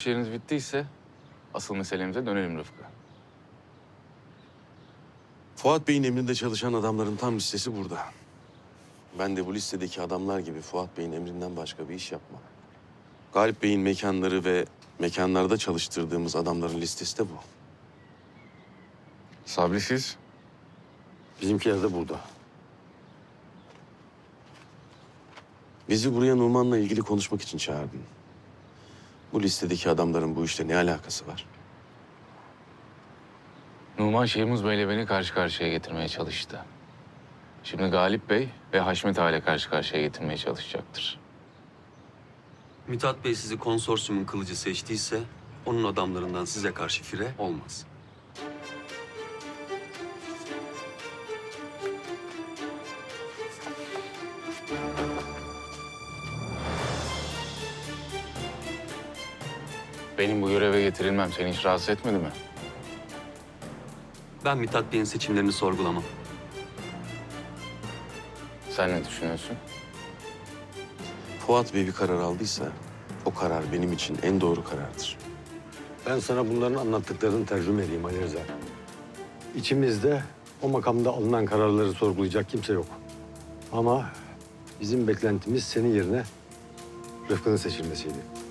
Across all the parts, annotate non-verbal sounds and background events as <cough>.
İşleriniz bittiyse asıl meselemize dönelim Rıfkı. Fuat Bey'in emrinde çalışan adamların tam listesi burada. Ben de bu listedeki adamlar gibi Fuat Bey'in emrinden başka bir iş yapmam. Galip Bey'in mekanları ve mekanlarda çalıştırdığımız adamların listesi de bu. Sabri siz? Bizimkiler de burada. Bizi buraya Numan'la ilgili konuşmak için çağırdın. Bu listedeki adamların bu işle ne alakası var? Numan Şeyhmuz Bey'le beni karşı karşıya getirmeye çalıştı. Şimdi Galip Bey ve Haşmet Ağa ile karşı karşıya getirmeye çalışacaktır. Mithat Bey sizi konsorsiyumun kılıcı seçtiyse onun adamlarından size karşı fire olmaz. Benim bu göreve getirilmem seni hiç rahatsız etmedi mi? Ben Mithat Bey'in seçimlerini sorgulamam. Sen ne düşünüyorsun? Fuat Bey bir karar aldıysa o karar benim için en doğru karardır. Ben sana bunların anlattıklarını tercüme edeyim Ali Rıza. İçimizde o makamda alınan kararları sorgulayacak kimse yok. Ama bizim beklentimiz senin yerine Rıfkı'nın seçilmesiydi.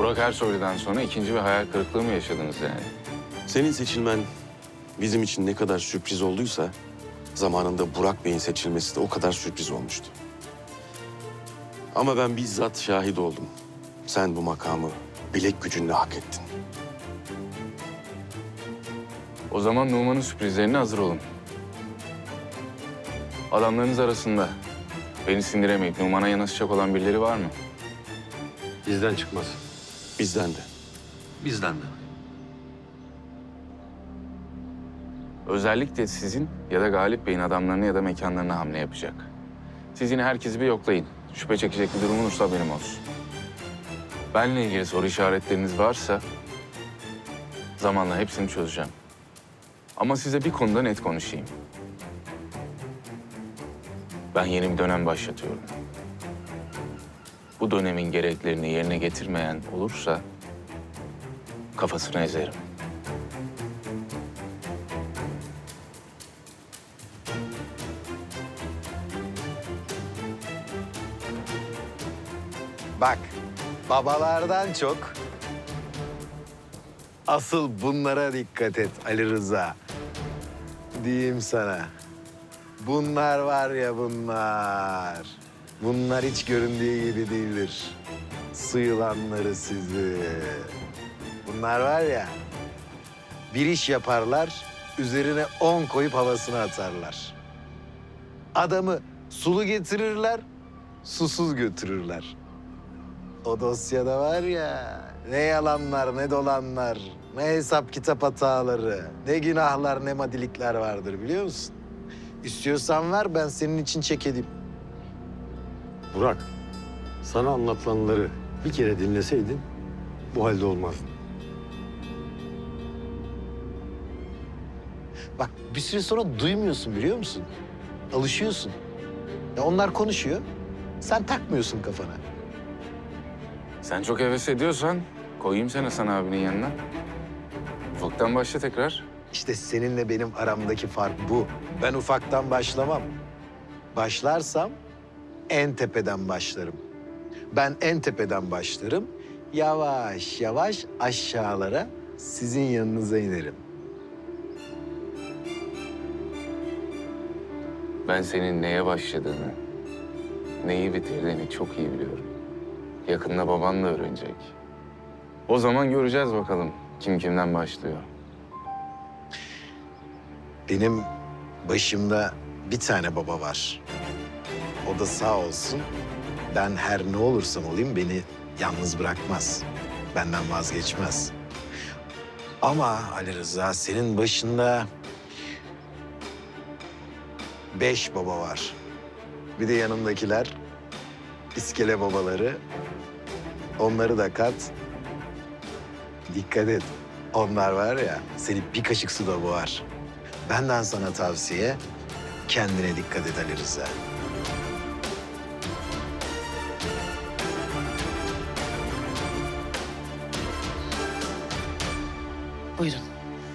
Burak Ersoylu'dan sonra ikinci bir hayal kırıklığı mı yaşadınız yani? Senin seçilmen bizim için ne kadar sürpriz olduysa zamanında Burak Bey'in seçilmesi de o kadar sürpriz olmuştu. Ama ben bizzat şahit oldum. Sen bu makamı bilek gücünle hak ettin. O zaman Numan'ın sürprizlerine hazır olun. Adamlarınız arasında beni sindiremeyip Numan'a yanaşacak olan birileri var mı? Bizden çıkmaz. Bizden de. Bizden de. Özellikle sizin ya da Galip Bey'in adamlarına ya da mekanlarına hamle yapacak. Siz yine herkesi bir yoklayın. Şüphe çekecek bir durum olursa haberim olsun. Benle ilgili soru işaretleriniz varsa zamanla hepsini çözeceğim. Ama size bir konuda net konuşayım. Ben yeni bir dönem başlatıyorum. Bu dönemin gereklerini yerine getirmeyen olursa kafasını ezerim. Bak, babalardan çok asıl bunlara dikkat et Ali Rıza. Diyeyim sana. Bunlar var ya bunlar. Bunlar hiç göründüğü gibi değildir. Su yılanları sizi. Bunlar var ya, bir iş yaparlar, üzerine on koyup havasına atarlar. Adamı sulu getirirler, susuz götürürler. O dosyada var ya ne yalanlar ne dolanlar, ne hesap kitap hataları, ne günahlar ne madilikler vardır biliyor musun? İstiyorsan ver ben senin için çek edeyim. Burak, sana anlatılanları bir kere dinleseydin bu halde olmazdın. Bak bir süre sonra duymuyorsun biliyor musun? Alışıyorsun. Ya onlar konuşuyor, sen takmıyorsun kafana. Sen çok heves ediyorsan koyayım seni Hasan abinin yanına. Ufaktan başla tekrar. İşte seninle benim aramdaki fark bu. Ben ufaktan başlamam. Başlarsam en tepeden başlarım. Ben en tepeden başlarım. Yavaş yavaş aşağılara sizin yanınıza inerim. Ben senin neye başladığını, neyi bitirdiğini çok iyi biliyorum. Yakında baban da öğrenecek. O zaman göreceğiz bakalım kim kimden başlıyor. Benim başımda bir tane baba var. O da sağ olsun. Ben her ne olursam olayım beni yalnız bırakmaz. Benden vazgeçmez. Ama Ali Rıza senin başında beş baba var. Bir de yanındakiler iskele babaları. Onları da kat. Dikkat et. Onlar var ya seni bir kaşık suda boğar. Benden sana tavsiye kendine dikkat et Ali Rıza.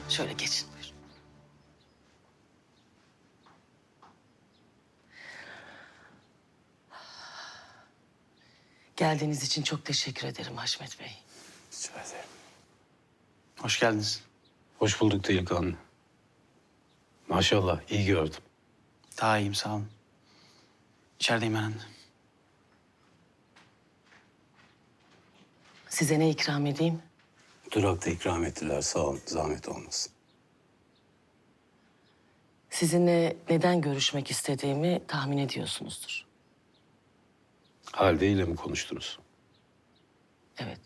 Şöyle geçin buyurun. Geldiğiniz için çok teşekkür ederim Haşmet Bey. Rica ederim. Hoş geldiniz. Hoş bulduk delikanlı. Maşallah iyi gördüm. Daha iyiyim sağ olun. İçerideyim ben. Size ne ikram edeyim? Durakta ikram ettiler sağ olun zahmet olmasın. Sizinle neden görüşmek istediğimi tahmin ediyorsunuzdur. Halide ile mi konuştunuz? Evet.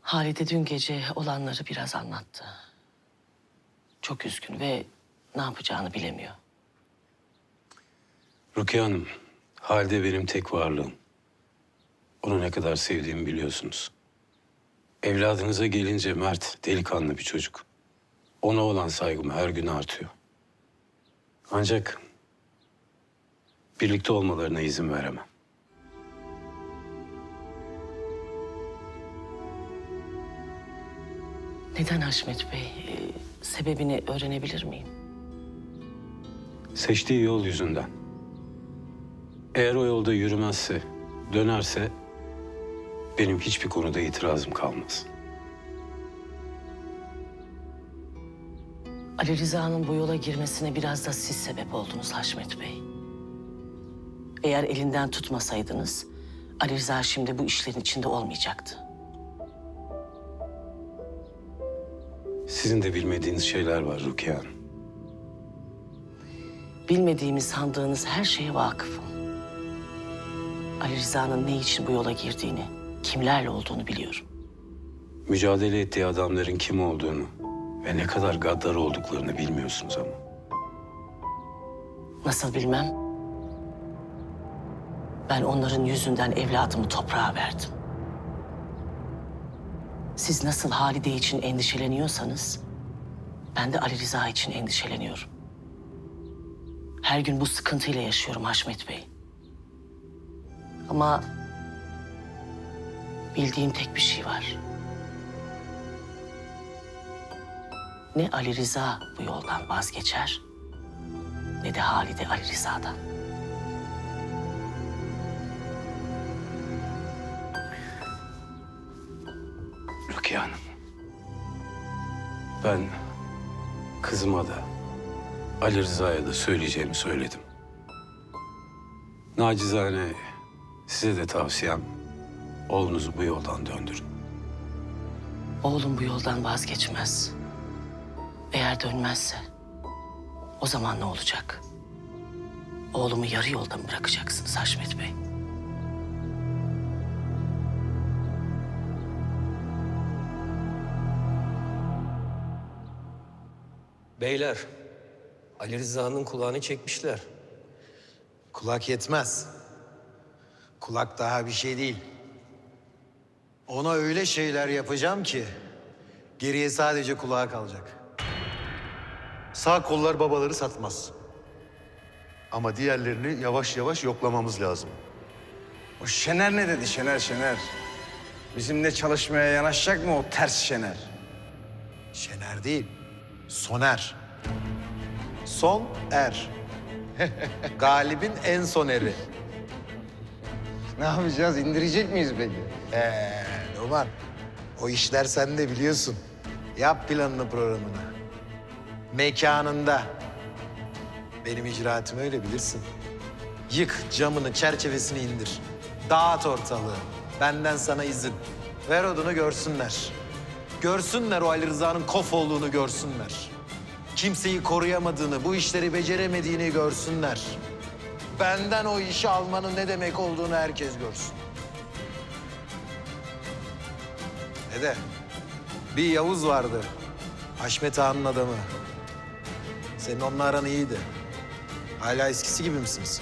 Halide dün gece olanları biraz anlattı. Çok üzgün ve ne yapacağını bilemiyor. Rukiye Hanım, Halide benim tek varlığım. Onu ne kadar sevdiğimi biliyorsunuz. Evladınıza gelince Mert delikanlı bir çocuk. Ona olan saygım her gün artıyor. Ancak birlikte olmalarına izin veremem. Neden Haşmet Bey? Ee, sebebini öğrenebilir miyim? Seçtiği yol yüzünden. Eğer o yolda yürümezse, dönerse benim hiçbir konuda itirazım kalmaz. Ali Rıza'nın bu yola girmesine biraz da siz sebep oldunuz Haşmet Bey. Eğer elinden tutmasaydınız Ali Rıza şimdi bu işlerin içinde olmayacaktı. Sizin de bilmediğiniz şeyler var Rukiye Hanım. Bilmediğimi sandığınız her şeye vakıfım. Ali Rıza'nın ne için bu yola girdiğini, kimlerle olduğunu biliyorum. Mücadele ettiği adamların kim olduğunu ve ne kadar gaddar olduklarını bilmiyorsunuz ama. Nasıl bilmem? Ben onların yüzünden evladımı toprağa verdim. Siz nasıl Halide için endişeleniyorsanız... ...ben de Ali Rıza için endişeleniyorum. Her gün bu sıkıntıyla yaşıyorum Haşmet Bey. Ama... ...bildiğim tek bir şey var. Ne Ali Rıza bu yoldan vazgeçer... ...ne de Halide Ali Rıza'dan. Rukiye Hanım. Ben kızıma da Ali Rıza'ya da söyleyeceğimi söyledim. Nacizane size de tavsiyem oğlunuzu bu yoldan döndürün. Oğlum bu yoldan vazgeçmez. Eğer dönmezse o zaman ne olacak? Oğlumu yarı yolda mı bırakacaksınız Haşmet Bey? Beyler, Ali Rıza'nın kulağını çekmişler. Kulak yetmez. Kulak daha bir şey değil. Ona öyle şeyler yapacağım ki geriye sadece kulağa kalacak. Sağ kollar babaları satmaz. Ama diğerlerini yavaş yavaş yoklamamız lazım. O Şener ne dedi Şener Şener? Bizimle çalışmaya yanaşacak mı o ters Şener? Şener değil, Soner. Son er. <laughs> Galibin en son eri. Ne yapacağız? İndirecek miyiz peki? Ee, Numan, o işler sende biliyorsun. Yap planını programını. Mekanında. Benim icraatım öyle bilirsin. Yık camını, çerçevesini indir. Dağıt ortalığı. Benden sana izin. Ver odunu görsünler. Görsünler o Ali Rıza'nın kof olduğunu görsünler. Kimseyi koruyamadığını, bu işleri beceremediğini görsünler. Benden o işi almanın ne demek olduğunu herkes görsün. Ne de bir Yavuz vardı. Haşmet Ağa'nın adamı. Senin onunla aran iyiydi. Hala eskisi gibi misiniz?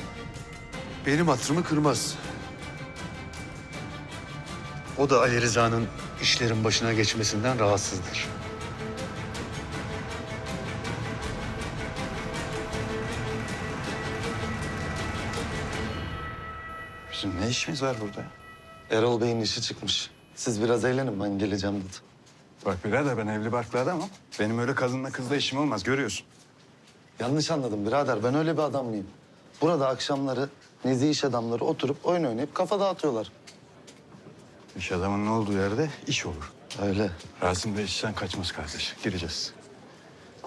Benim hatırımı kırmaz. O da Ali Rıza'nın işlerin başına geçmesinden rahatsızdır. Bizim ne işimiz var burada? Erol Bey'in işi çıkmış. Siz biraz eğlenin ben geleceğim dedi. Bak birader ben evli barklı adamım. Benim öyle kadınla kızla işim olmaz görüyorsun. Yanlış anladım birader. Ben öyle bir adam mıyım? Burada akşamları nezih iş adamları oturup oyun oynayıp kafa dağıtıyorlar. İş adamının olduğu yerde iş olur. Öyle. Rasim Bey işten kaçmaz kardeş. Gireceğiz.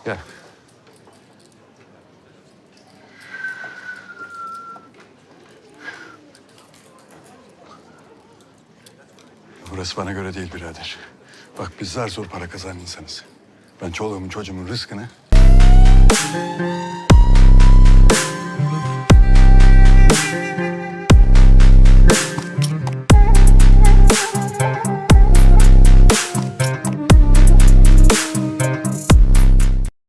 Gel. Burası bana göre değil birader. Bak biz zar zor para kazanan insanız. Ben çoluğumun çocuğumun rızkını